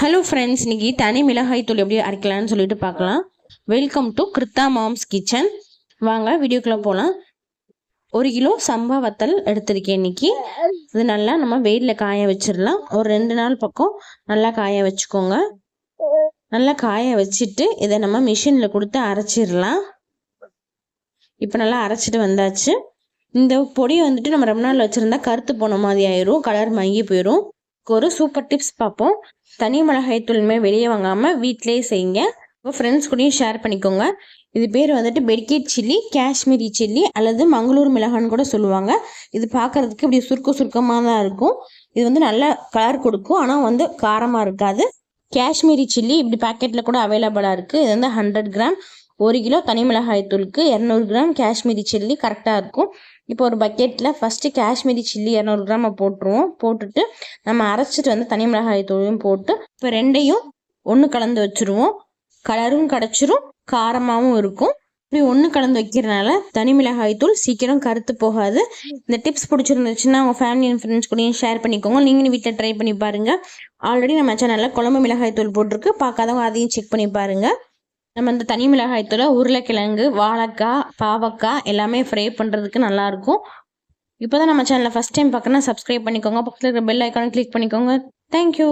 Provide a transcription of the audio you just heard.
Hello friends இன்னைக்கு தனி மிளகாய் தூள் எப்படி அரைக்கலாம்னு சொல்லிட்டு பார்க்கலாம். Welcome to Krutha mom's kitchen வாங்க வீடியோக்குள்ளே போகலாம் ஒரு கிலோ சம்பா வத்தல் எடுத்திருக்கேன் இன்றைக்கி இது நல்லா நம்ம வெயிலில் காய வச்சிடலாம். ஒரு ரெண்டு நாள் பக்கம் நல்லா காய வச்சுக்கோங்க. நல்லா காய வச்சுட்டு இதை நம்ம மிஷினில் கொடுத்து அரைச்சிடலாம். இப்போ நல்லா அரைச்சிட்டு வந்தாச்சு. இந்த பொடியை வந்துட்டு நம்ம ரொம்ப நாள் வச்சுருந்தா கருத்து போன மாதிரி ஆயிரும். கலர் மங்கி போயிடும் ஒரு சூப்பர் டிப்ஸ் பார்ப்போம். தனி மிளகாய் தூள்மே வெளியே வாங்காமல் வீட்டிலேயே செய்யுங்க. உங்கள் ஃப்ரெண்ட்ஸ் கூடயும் ஷேர் பண்ணிக்கோங்க. இது பேர் வந்துட்டு பெடிக்கேட் சில்லி காஷ்மீரி சில்லி அல்லது மங்களூர் மிளகான்னு கூட சொல்லுவாங்க. இது பார்க்குறதுக்கு இப்படி சுருக்க சுருக்கமாக தான் இருக்கும். இது வந்து நல்ல கலர் கொடுக்கும். ஆனால் வந்து காரமாக இருக்காது. காஷ்மீரி சில்லி இப்படி பேக்கெட்டில் கூட அவைலபிளாக இருக்குது இது வந்து ஹண்ட்ரட் கிராம் ஒரு கிலோ தனி மிளகாய் தூளுக்கு இரநூறு கிராம் காஷ்மீரி சில்லி கரெக்டாக இருக்கும். இப்போ ஒரு பக்கெட்டில் ஃபஸ்ட்டு காஷ்மீரி சில்லி இரநூறு கிராம் போட்டுருவோம். போட்டுட்டு நம்ம அரைச்சிட்டு வந்து தனி மிளகாய் தூளையும் போட்டு இப்போ ரெண்டையும் ஒன்று கலந்து வச்சுருவோம். கலரும் கிடச்சிரும் காரமாகவும் இருக்கும். இப்படி ஒன்று கலந்து வைக்கிறனால தனி மிளகாய் தூள் சீக்கிரம் கருத்து போகாது. இந்த டிப்ஸ் பிடிச்சிருந்துச்சுன்னா உங்கள் ஃபேமிலி அண்ட் ஃப்ரெண்ட்ஸ் கூடயும் ஷேர் பண்ணிக்கோங்க. நீங்களும் வீட்டில் ட்ரை பண்ணி பாருங்கள் ஆல்ரெடி நம்ம சேனலில் குழம்பு மிளகாய் தூள் போட்டிருக்கு. பார்க்காதவங்க அதையும் செக் பண்ணி பாருங்கள் நம்ம இந்த தனி மிளகாயத்தூளை உருளைக்கிழங்கு வாழைக்காய் பாவக்காய் எல்லாமே ஃப்ரை பண்ணுறதுக்கு நல்லாயிருக்கும். இப்போ தான் நம்ம சேனலை ஃபஸ்ட் டைம் பார்க்கணும் சப்ஸ்கிரைப் பண்ணிக்கோங்க. பக்கத்தில் இருக்கிற பெல் ஐக்கானை கிளிக் பண்ணிக்கோங்க. தேங்க்யூ